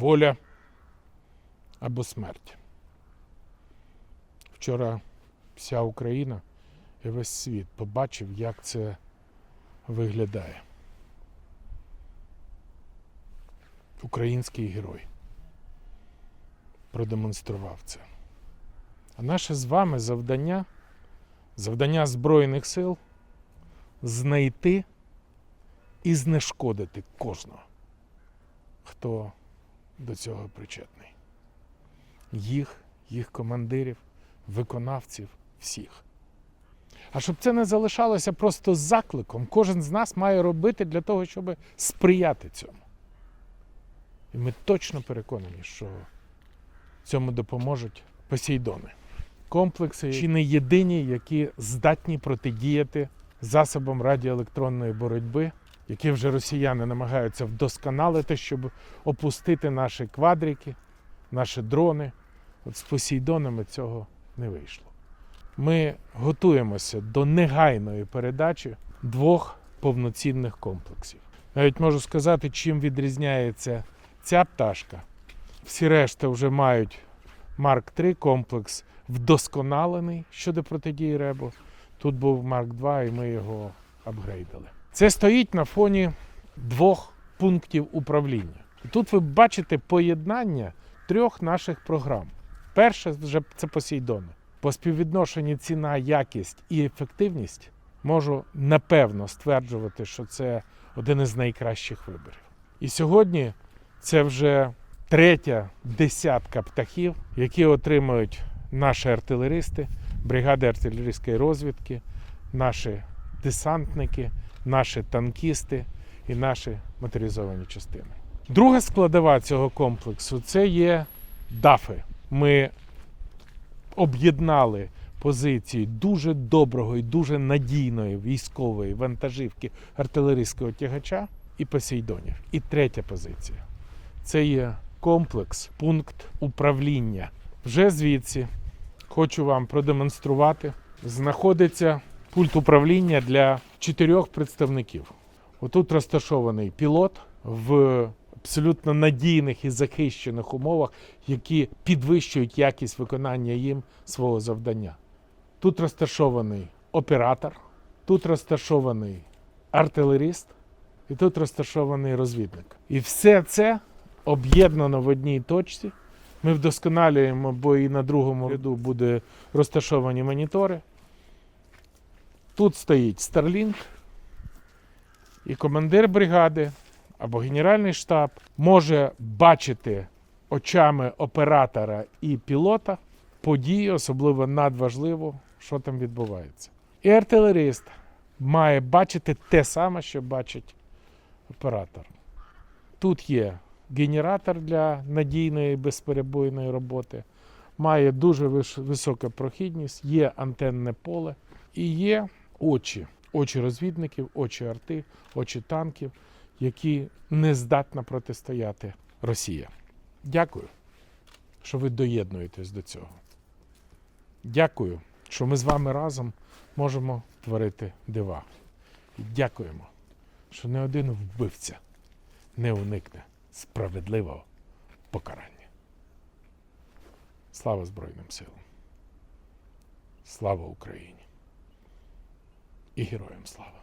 воля або смерть. Вчора вся Україна і весь світ побачив, як це виглядає. Український герой продемонстрував це. А наше з вами завдання, завдання Збройних сил знайти і знешкодити кожного, хто до цього причетний. Їх, їх командирів, виконавців, всіх. А щоб це не залишалося просто закликом, кожен з нас має робити для того, щоб сприяти цьому. І ми точно переконані, що цьому допоможуть посейдони. Комплекси чи не єдині, які здатні протидіяти засобам радіоелектронної боротьби, які вже росіяни намагаються вдосконалити, щоб опустити наші квадрики, наші дрони. От з посейдонами цього не вийшло. Ми готуємося до негайної передачі двох повноцінних комплексів. Навіть можу сказати, чим відрізняється ця пташка. Всі решта вже мають Марк 3 комплекс вдосконалений щодо протидії ребу. Тут був Марк 2, і ми його апгрейдили. Це стоїть на фоні двох пунктів управління. Тут ви бачите поєднання трьох наших програм. Перше вже це Посейдони. По співвідношенні ціна, якість і ефективність можу напевно стверджувати, що це один із найкращих виборів. І сьогодні це вже третя десятка птахів, які отримують наші артилеристи, бригади артилерійської розвідки, наші десантники, наші танкісти і наші моторизовані частини. Друга складова цього комплексу це є дафи. Ми об'єднали позиції дуже доброго і дуже надійної військової вантажівки артилерійського тягача і посейдонів. І третя позиція це є комплекс, пункт управління. Вже звідси хочу вам продемонструвати. Знаходиться пульт управління для чотирьох представників. Отут розташований пілот в абсолютно надійних і захищених умовах, які підвищують якість виконання їм свого завдання. Тут розташований оператор, тут розташований артилеріст, і тут розташований розвідник. І все це об'єднано в одній точці. Ми вдосконалюємо, бо і на другому ряду буде розташовані монітори. Тут стоїть Starlink, і командир бригади або генеральний штаб може бачити очами оператора і пілота події, особливо надважливо, що там відбувається. І артилерист має бачити те саме, що бачить оператор. Тут є генератор для надійної безперебойної роботи, має дуже високу прохідність, є антенне поле і є очі. Очі розвідників, очі арти, очі танків, які не здатна протистояти Росія. Дякую, що ви доєднуєтесь до цього. Дякую, що ми з вами разом можемо творити дива. І дякуємо, що не один вбивця не уникне справедливого покарання. Слава Збройним силам! Слава Україні! і героям слава.